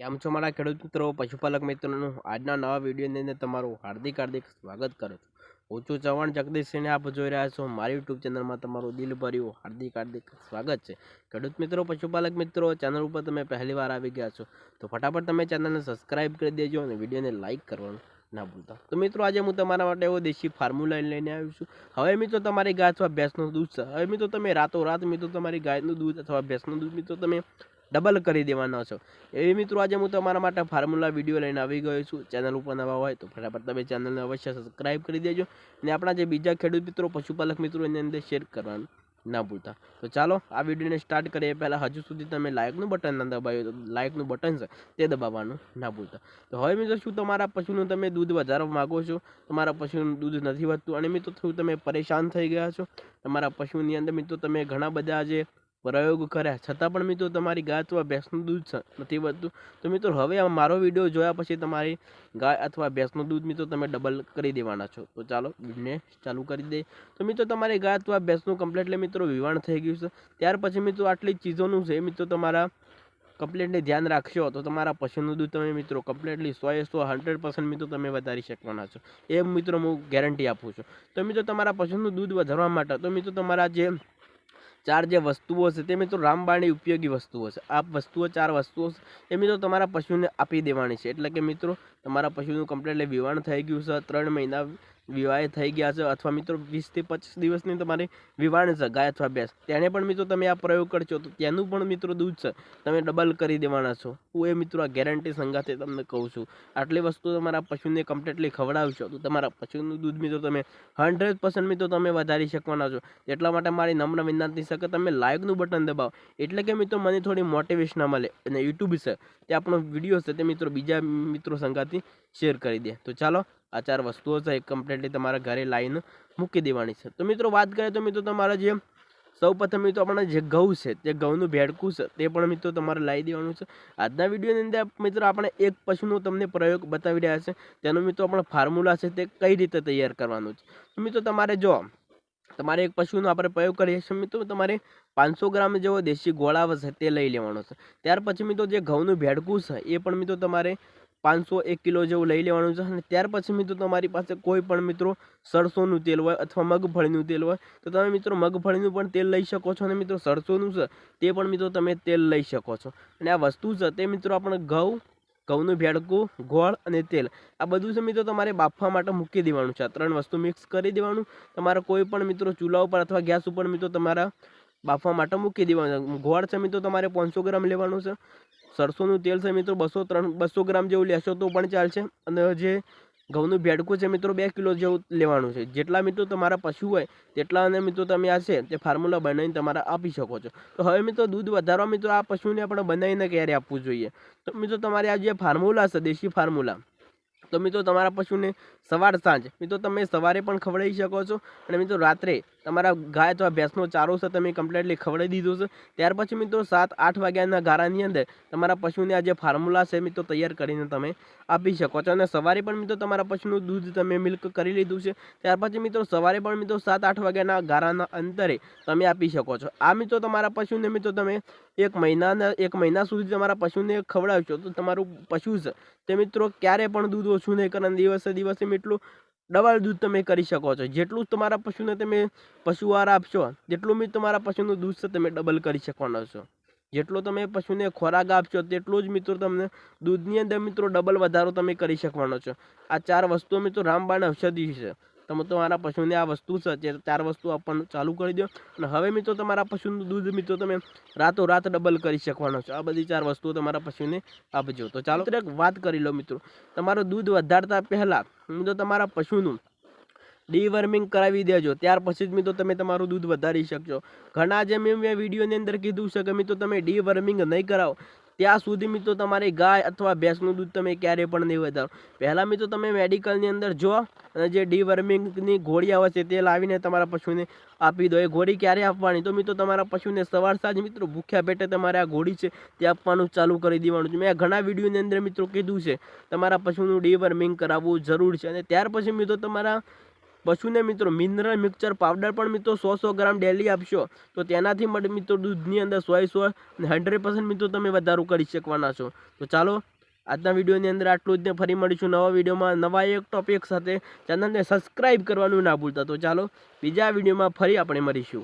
કેમ છો મારા ખેડૂત મિત્રો? પશુપાલક મિત્રોનું આજના નવા વિડીયોની અંદર તમારું હાર્દિક હાર્દિક સ્વાગત કરું છું. હું છું ચૌહાણ જગદીશસિંહને આપ જોઈ રહ્યા છો. મારી યુટ્યુબ ચેનલમાં તમારું દિલ ભર્યું હાર્દિક હાર્દિક સ્વાગત છે. ખેડૂત મિત્રો, પશુપાલક મિત્રો, ચેનલ ઉપર તમે પહેલી વાર આવી ગયા છો, તો ફટાફટ તમે ચેનલને સબસ્ક્રાઇબ કરી દેજો અને વિડીયોને લાઇક કરવાનું ના ભૂલતા. તો મિત્રો, આજે હું તમારા માટે એવો દેશી ફોર્મ્યુલા લઈને આવ્યો છું. હવે મિત્રો, તમારી ગાય અથવા ભેંસનું દૂધ છે. હવે મિત્રો, તમે રાતો રાત મિત્રો, તમારી ગાયનું દૂધ અથવા ભેંસનું દૂધ મિત્રો, તમે ડબલ કરી દેવાનો છો. એવી મિત્રો આજે હું તમારા માટે ફાર્મ્યુલા વીડિયો લઈને આવી ગયો છું. ચેનલ ઉપર નવા હોય તો ફટાફટ તમે ચેનલને અવશ્ય સબસ્ક્રાઈબ કરી દેજો અને આપણા જે બીજા ખેડૂત મિત્રો, પશુપાલક મિત્રો એની અંદર શેર કરવાનું ના ભૂલતા. તો ચાલો, આ વિડીયોને સ્ટાર્ટ કરીએ. પહેલાં હજુ સુધી તમે લાઇકનું બટન ના દબાવ્યું તો લાઇકનું બટન છે તે દબાવવાનું ના ભૂલતા. તો હવે મિત્રો શું તમારા પશુનું તમે દૂધ વધારવા માગો છો? તમારા પશુનું દૂધ નથી વધતું અને મિત્રો થોડું તમે પરેશાન થઈ ગયા છો? તમારા પશુની અંદર મિત્રો તમે ઘણા બધા જે પ્રયોગ કર્યા. છતાં પણ મિત્રો તમારી ગાય અથવા ભેંસનું દૂધ નથી વધતું. તો મિત્રો હવે મારો વીડિયો જોયા પછી તમારી ગાય અથવા ભેંસનું દૂધ મિત્રો તમે ડબલ કરી દેવાના છો. તો ચાલો વિડીયોને ચાલુ કરી દે. તો મિત્રો તમારી ગાય અથવા ભેંસનું કમ્પ્લેટલી મિત્રો વિવાણ થઈ ગયું છે. ત્યાર પછી મિત્રો આટલી ચીજોનું છે. મિત્રો તમારા કમ્પ્લેટલી ધ્યાન રાખશો તો તમારા પશુનું દૂધ તમે મિત્રો કમ્પ્લેટલી સો એ સો હંડ્રેડ પર્સન્ટ મિત્રો તમે વધારી શકવાના છો. એ મિત્રો હું ગેરંટી આપું છું. તો મિત્રો તમારા પશુનું દૂધ વધારવા માટે, તો મિત્રો તમારા જે ચાર જે વસ્તુઓ છે તે મિત્રો રામબાણી ઉપયોગી વસ્તુઓ છે. આ વસ્તુઓ, ચાર વસ્તુઓ છે એ મિત્રો તમારા પશુને આપી દેવાની છે. એટલે કે મિત્રો, તમારા પશુનું કમ્પ્લેટલી વિવાણ થઈ ગયું છે. ત્રણ મહિના વિવાહ થઈ ગયા છે અથવા મિત્રો વીસથી પચીસ દિવસની તમારી વિવાણ ગાય અથવા બેસ. તેને પણ મિત્રો તમે આ પ્રયોગ કરશો તો તેનું પણ મિત્રો દૂધ છે. તમે ડબલ કરી દેવાના છો. હું એ મિત્રો આ ગેરંટી સંગાથે તમને કહું છું. આટલી વસ્તુ તમારા પશુને કમ્પ્લીટલી ખવડાવશો તો તમારા પશુનું દૂધ મિત્રો તમે હંડ્રેડ પર્સન્ટ મિત્રો તમે વધારી શકવાના છો. એટલા માટે મારી નમ્ર વિનંતી છે તમે લાઇકનું બટન દબાવો. એટલે કે મિત્રો મને થોડી મોટિવેશન મળે. અને યુટ્યુબ છે તે આપણો વીડિયો છે તે મિત્રો બીજા મિત્રો સંગાથી શેર કરી દે. તો ચાલો આ ચાર વસ્તુઓ છે, એક કમ્પ્લીટલી તમારા ઘરે લાઈને મૂકી દેવાની છે. તો મિત્રો વાત કરીએ તો મિત્રો તમારા જે સૌ પ્રથમ મિત્રો આપણા જે ઘઉં છે તે ઘઉંનું ભેડકું છે, તે પણ મિત્રો તમારે લાવી દેવાનું છે. આજના વિડીયોની અંદર મિત્રો આપણે એક પશુનો તમને પ્રયોગ બતાવી રહ્યા છે. તેનો મિત્રો આપણે ફોર્મ્યુલા છે તે કઈ રીતે તૈયાર કરવાનું છે. તો મિત્રો તમારે જો તમારે એક પશુનો આપણે પ્રયોગ કરીએ છીએ, મિત્રો તમારે પાંચસો ગ્રામ જેવો દેશી ગોળાવ છે તે લઈ લેવાનો છે. ત્યાર પછી મિત્રો જે ઘઉંનું ભેડકું છે, એ પણ મિત્રો તમારે પાંચસો એક કિલો જેવું લઈ લેવાનું છે અને ત્યાર પછી મિત્રો તમારી પાસે કોઈ પણ મિત્રો સરસોનું તેલ હોય અથવા મગફળીનું તેલ હોય, તો તમે મિત્રો મગફળીનું પણ તેલ લઈ શકો છો અને મિત્રો સરસોનું છે તે પણ મિત્રો તમે તેલ લઈ શકો છો. અને આ વસ્તુ છે તે મિત્રો આપણે ઘઉં, ઘઉંનું ભેળકું, ગોળ અને તેલ આ બધું છે મિત્રો તમારે બાફવા માટે મૂકી દેવાનું છે. આ ત્રણ વસ્તુ મિક્સ કરી દેવાનું. તમારે કોઈ પણ મિત્રો ચૂલા ઉપર અથવા ગેસ ઉપર મિત્રો તમારા બાફવા માટે મૂકી દેવાનું છે. ગોળ છે મિત્રો તમારે પાંચસો ગ્રામ લેવાનું છે. સરસોનું તેલ છે મિત્રો બસો ત્રણ, બસો ગ્રામ જેવું લેશો તો પણ ચાલશે. અને જે ઘઉંનું ભેડકું છે મિત્રો બે કિલો જેવું લેવાનું છે. જેટલા મિત્રો તમારા પશુ હોય તેટલા અને મિત્રો તમે આ છે તે ફાર્મ્યુલા બનાવીને તમારે આપી શકો છો. તો હવે મિત્રો દૂધ વધારવા મિત્રો આ પશુને આપણે બનાવીને ક્યારે આપવું જોઈએ? તો મિત્રો તમારે આ જે ફાર્મ્યુલા છે, દેશી ફાર્મ્યુલા તો મિત્રો તમારા પશુને સવાર સાંજ, મિત્રો તમે સવારે પણ ખવડાવી શકો છો અને મિત્રો રાત્રે તમારા ગાય અથવા ભેંસનો ચારો છે તમે કમ્પ્લીટલી ખવડાવી દીધો છે. ત્યાર પછી મિત્રો સાત આઠ વાગ્યાના ગારાની અંદર તમારા પશુને આ જે ફોર્મ્યુલા છે મિત્રો તૈયાર કરીને તમે આપી શકો છો અને સવારે પણ મિત્રો તમારા પશુનું દૂધ તમે મિલ્ક કરી લીધું છે. ત્યાર પછી મિત્રો સવારે પણ મિત્રો સાત આઠ વાગ્યાના ગારાના અંતરે તમે આપી શકો છો. આ મિત્રો તમારા પશુને મિત્રો તમે એક મહિનાના, એક મહિના સુધી તમારા પશુને ખવડાવશો, તો તમારું પશુ છે તે મિત્રો ક્યારે પણ દૂધ ઓછું નહીં કરે દિવસે દિવસે એટલું ડબલ દૂધ તમે કરી શકો છો. જેટલું તમારા પશુને તમે પશુ આહાર આપશો, તેટલું બી તમારા પશુનું દૂધ છે તમે ડબલ કરી શકવાના છો. જેટલો તમે પશુને ખોરાક આપશો, તેટલું જ મિત્રો તમને દૂધની અંદર મિત્રો ડબલ વધારો તમે કરી શકવાનો છો. આ ચાર વસ્તુઓ મિત્રો રામબાણ ઔષધિ છે. તમે તમારા પશુને આ વસ્તુ ચાર વસ્તુ આપવાનું ચાલુ કરી દો. અને હવે મિત્રો તમારા પશુનું દૂધ મિત્રો તમે રાતો રાત ડબલ કરી શકવાનો છો. આ બધી ચાર વસ્તુઓ તમારા પશુને આપજો. તો ચાલો એક વાત કરી લો મિત્રો. તમારું દૂધ વધારતા પહેલાં મિત્રો તમારા પશુનું ડીવર્મિંગ કરાવી દેજો. ત્યાર પછી જ મિત્રો તમે તમારું દૂધ વધારી શકશો ઘણા જે મેં વિડીયોની અંદર કીધું છે કે મિત્રો તમે ડીવર્મિંગ નહીં કરાવો. ત્યાં સુધી મિત્રો તમારી ગાય અથવા ભેંસનું દૂધ તમે ક્યારેય પણ નહીં વધારો. પહેલાં મિત્રો તમે મેડિકલની અંદર જો અને જે ડીવર્મિંગની ગોળી આવે છે તે લાવીને તમારા પશુને આપી દો. એ ગોળી ક્યારે આપવાની? તો મિત્રો તમારા પશુને સવાર સાંજ મિત્રો ભૂખ્યા પેટે તમારે આ ગોળી છે તે આપવાનું ચાલુ કરી દેવાનું છે. મેં ઘણા વિડીયોની અંદર મિત્રો કીધું છે. તમારા પશુનું ડીવર્મિંગ કરાવવું જરૂર છે અને ત્યાર પછી મિત્રો તમારા પશુને મિત્રો મિનરલ મિક્સર પાવડર પણ મિત્રો સો સો ગ્રામ ડેલી આપશો. તો તેનાથી મિત્રો દૂધની અંદર સો અને હંડ્રેડ પર્સન્ટ મિત્રો તમે વધારો કરી શકવાના છો. તો ચાલો, આજના વિડીયોની અંદર આટલું જ ને ફરી મળીશું નવા વિડીયોમાં નવા એક ટોપિક સાથે. ચેનલને સબસ્ક્રાઈબ કરવાનું ના ભૂલતા. તો ચાલો, બીજા વિડીયોમાં ફરી આપણે મળીશું.